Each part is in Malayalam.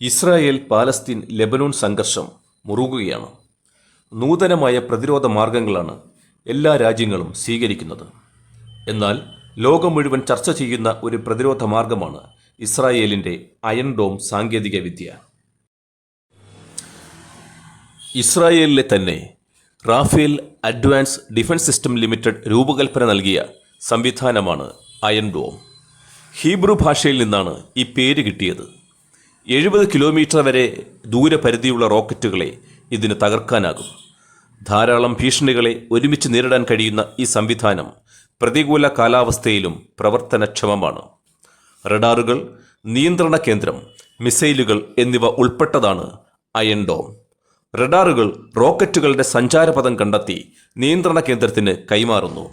ഇസ്രായേൽ പാലസ്തീൻ ലെബനോൺ സംഘർഷം മുറുകുകയാണ്. നൂതനമായ പ്രതിരോധ മാർഗങ്ങളാണ് എല്ലാ രാജ്യങ്ങളും സ്വീകരിക്കുന്നത്. എന്നാൽ ലോകം മുഴുവൻ ചർച്ച ചെയ്യുന്ന ഒരു പ്രതിരോധ മാർഗമാണ് ഇസ്രായേലിന്റെ അയൺ ഡോം സാങ്കേതികവിദ്യ. ഇസ്രായേലിലെ തന്നെ Rafael advance defence system limited രൂപകൽപ്പന നൽകിയ സംവിധാനമാണ് അയൺ ഡോം. ഹീബ്രു ഭാഷയിൽ നിന്നാണ് ഈ പേര് കിട്ടിയത്. എഴുപത് കിലോമീറ്റർ വരെ ദൂരപരിധിയുള്ള റോക്കറ്റുകളെ ഇതിന് തകർക്കാനാകും. ധാരാളം ഭീഷണികളെ ഒരുമിച്ച് നേരിടാൻ കഴിയുന്ന ഈ സംവിധാനം പ്രതികൂല കാലാവസ്ഥയിലും പ്രവർത്തനക്ഷമമാണ്. റഡാറുകൾ നിയന്ത്രണ കേന്ദ്രം മിസൈലുകൾ എന്നിവ ഉൾപ്പെട്ടതാണ് അയൺ ഡോം. റഡാറുകൾ റോക്കറ്റുകളുടെ സഞ്ചാരപഥം കണ്ടെത്തി നിയന്ത്രണ കേന്ദ്രത്തിന് കൈമാറുന്നു.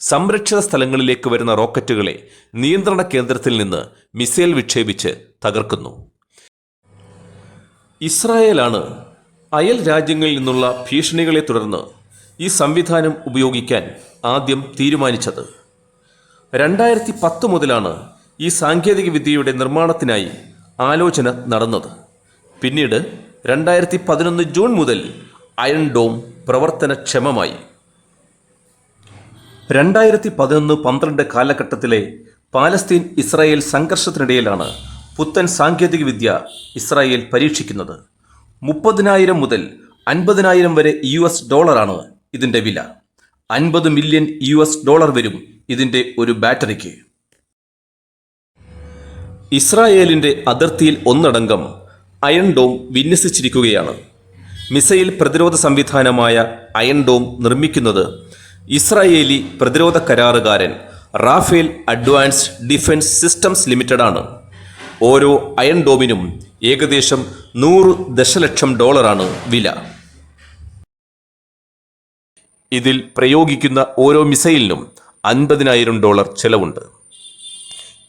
സംരക്ഷിത സ്ഥലങ്ങളിലേക്ക് വരുന്ന റോക്കറ്റുകളെ നിയന്ത്രണ കേന്ദ്രത്തിൽ നിന്ന് മിസൈൽ വിക്ഷേപിച്ച് തകർക്കുന്നു. ഇസ്രായേലാണ് അയൽ രാജ്യങ്ങളിൽ നിന്നുള്ള ഭീഷണികളെ തുടർന്ന് ഈ സംവിധാനം ഉപയോഗിക്കാൻ ആദ്യം തീരുമാനിച്ചത്. രണ്ടായിരത്തി പത്ത് മുതലാണ് ഈ സാങ്കേതിക വിദ്യയുടെ നിർമ്മാണത്തിനായി ആലോചന നടന്നത്. പിന്നീട് രണ്ടായിരത്തി പതിനൊന്ന് ജൂൺ മുതൽ അയൺ ഡോം പ്രവർത്തനക്ഷമമായി. രണ്ടായിരത്തി പതിനൊന്ന് പന്ത്രണ്ട് കാലഘട്ടത്തിലെ പാലസ്തീൻ ഇസ്രായേൽ സംഘർഷത്തിനിടയിലാണ് പുത്തൻ സാങ്കേതികവിദ്യ ഇസ്രായേൽ പരീക്ഷിക്കുന്നത്. മുപ്പതിനായിരം മുതൽ അൻപതിനായിരം വരെ യു എസ് ഡോളറാണ് ഇതിന്റെ വില. അൻപത് മില്യൺ യു എസ് ഡോളർ വരും ഇതിന്റെ ഒരു ബാറ്ററിക്ക്. ഇസ്രായേലിന്റെ അതിർത്തിയിൽ ഒന്നടങ്കം അയൺ ഡോം വിന്യസിച്ചിരിക്കുകയാണ്. മിസൈൽ പ്രതിരോധ സംവിധാനമായ അയൺ ഡോം നിർമ്മിക്കുന്നത് ഇസ്രായേലി പ്രതിരോധ കരാറുകാരൻ Rafael advanced defence systems limited ആണ് ഓരോ അയൺ ഡോമിനും ഏകദേശം നൂറ് ദശലക്ഷം ഡോളറാണ് വില. ഇതിൽ പ്രയോഗിക്കുന്ന ഓരോ മിസൈലിനും അൻപതിനായിരം ഡോളർ ചെലവുണ്ട്.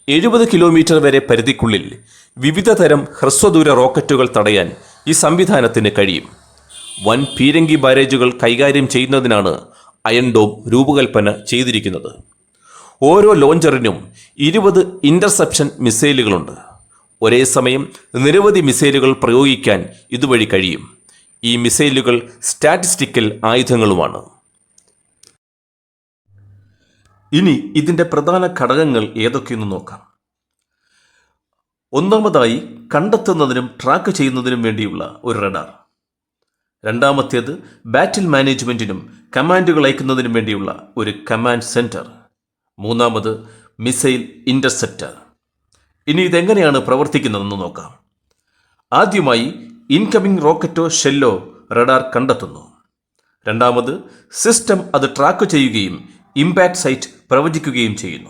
എഴുപത് കിലോമീറ്റർ വരെ പരിധിക്കുള്ളിൽ വിവിധ തരം ഹ്രസ്വദൂര റോക്കറ്റുകൾ തടയാൻ ഈ സംവിധാനത്തിന് കഴിയും. വൻ പീരങ്കി ബാരേജുകൾ കൈകാര്യം ചെയ്യുന്നതിനാണ് അയൺ ഡോം രൂപകൽപ്പന ചെയ്തിരിക്കുന്നത്. ഓരോ ലോഞ്ചറിനും ഇരുപത് ഇന്റർസെപ്ഷൻ മിസൈലുകളുണ്ട്. ഒരേ സമയം നിരവധി മിസൈലുകൾ പ്രയോഗിക്കാൻ ഇതുവഴി കഴിയും. ഈ മിസൈലുകൾ സ്റ്റാറ്റിസ്റ്റിക്കൽ ആയുധങ്ങളുമാണ്. ഇനി ഇതിന്റെ പ്രധാന ഘടകങ്ങൾ ഏതൊക്കെയെന്ന് നോക്കാം. ഒന്നാമതായി കണ്ടെത്തുന്നതിനും ട്രാക്ക് ചെയ്യുന്നതിനും വേണ്ടിയുള്ള ഒരു റഡാർ രണ്ടാമത്തേത് ബാറ്റിൽ മാനേജ്മെന്റിനും കമാൻഡുകൾ അയക്കുന്നതിനും വേണ്ടിയുള്ള ഒരു കമാൻഡ് സെന്റർ മൂന്നാമത് മിസൈൽ ഇന്റർസെപ്റ്റർ ഇനി ഇതെങ്ങനെയാണ് പ്രവർത്തിക്കുന്നതെന്ന് നോക്കാം. ആദ്യമായി ഇൻകമിംഗ് റോക്കറ്റോ ഷെല്ലോ റഡാർ കണ്ടെത്തുന്നു. രണ്ടാമത് സിസ്റ്റം അത് ട്രാക്ക് ചെയ്യുകയും ഇമ്പാക്ട് സൈറ്റ് പ്രവചിക്കുകയും ചെയ്യുന്നു.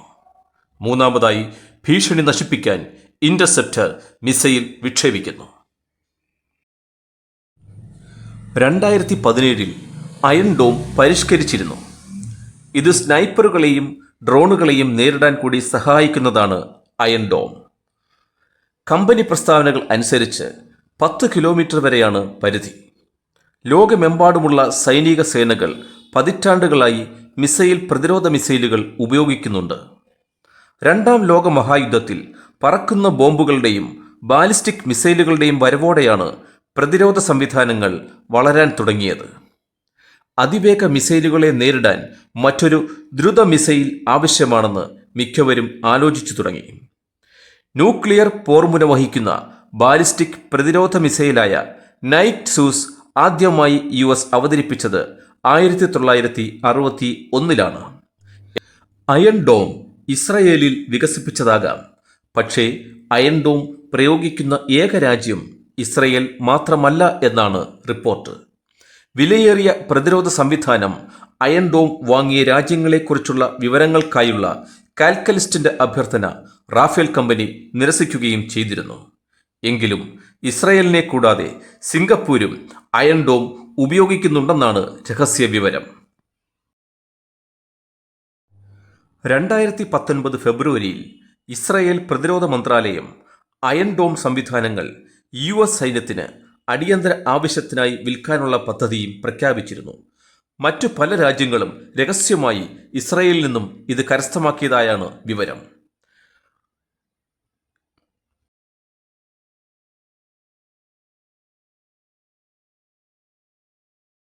മൂന്നാമതായി ഭീഷണി നശിപ്പിക്കാൻ ഇന്റർസെപ്റ്റർ മിസൈൽ വിക്ഷേപിക്കുന്നു. രണ്ടായിരത്തി പതിനേഴിൽ അയൺ ഡോം പരിഷ്കരിച്ചിരുന്നു. ഇത് സ്നൈപ്പറുകളെയും ഡ്രോണുകളെയും നേരിടാൻ കൂടി സഹായിക്കുന്നതാണ് അയൺ ഡോം. കമ്പനി പ്രസ്താവനകൾ അനുസരിച്ച് പത്ത് കിലോമീറ്റർ വരെയാണ് പരിധി. ലോകമെമ്പാടുമുള്ള സൈനിക സേനകൾ പതിറ്റാണ്ടുകളായി മിസൈൽ പ്രതിരോധ മിസൈലുകൾ ഉപയോഗിക്കുന്നുണ്ട്. രണ്ടാം ലോക മഹായുദ്ധത്തിൽ പറക്കുന്ന ബോംബുകളുടെയും ബാലിസ്റ്റിക് മിസൈലുകളുടെയും വരവോടെയാണ് പ്രതിരോധ സംവിധാനങ്ങൾ വളരാൻ തുടങ്ങിയത്. അതിവേഗ മിസൈലുകളെ നേരിടാൻ മറ്റൊരു ദ്രുത മിസൈൽ ആവശ്യമാണെന്ന് മിക്കവരും ആലോചിച്ചു തുടങ്ങി. ന്യൂക്ലിയർ പോർമുല വഹിക്കുന്ന ബാലിസ്റ്റിക് പ്രതിരോധ മിസൈലായ നൈറ്റ് സൂസ് ആദ്യമായി യു എസ് അവതരിപ്പിച്ചത് ആയിരത്തി തൊള്ളായിരത്തി അറുപത്തി ഒന്നിലാണ് അയൺ ഡോം ഇസ്രയേലിൽ വികസിപ്പിച്ചതാകാം. പക്ഷേ അയൺ ഡോം പ്രയോഗിക്കുന്ന ഏക രാജ്യം ഇസ്രയേൽ മാത്രമല്ല എന്നാണ് റിപ്പോർട്ട്. വിലയേറിയ പ്രതിരോധ സംവിധാനം അയൺ ഡോം വാങ്ങിയ രാജ്യങ്ങളെക്കുറിച്ചുള്ള വിവരങ്ങൾക്കായുള്ള കാൽക്കലിസ്റ്റിന്റെ അഭ്യർത്ഥന റാഫേൽ കമ്പനി നിരസിക്കുകയും ചെയ്തിരുന്നു. എങ്കിലും ഇസ്രയേലിനെ കൂടാതെ സിംഗപ്പൂരും അയൺ ഡോം ഉപയോഗിക്കുന്നുണ്ടെന്നാണ് രഹസ്യ വിവരം. രണ്ടായിരത്തി പത്തൊൻപത് ഫെബ്രുവരിയിൽ ഇസ്രായേൽ പ്രതിരോധ മന്ത്രാലയം അയൺ ഡോം സംവിധാനങ്ങൾ യു എസ് സൈന്യത്തിന് അടിയന്തര ആവശ്യത്തിനായി വിൽക്കാനുള്ള പദ്ധതിയും പ്രഖ്യാപിച്ചിരുന്നു. മറ്റു പല രാജ്യങ്ങളും രഹസ്യമായി ഇസ്രയേലിൽ നിന്നും ഇത് കരസ്ഥമാക്കിയതായാണ് വിവരം.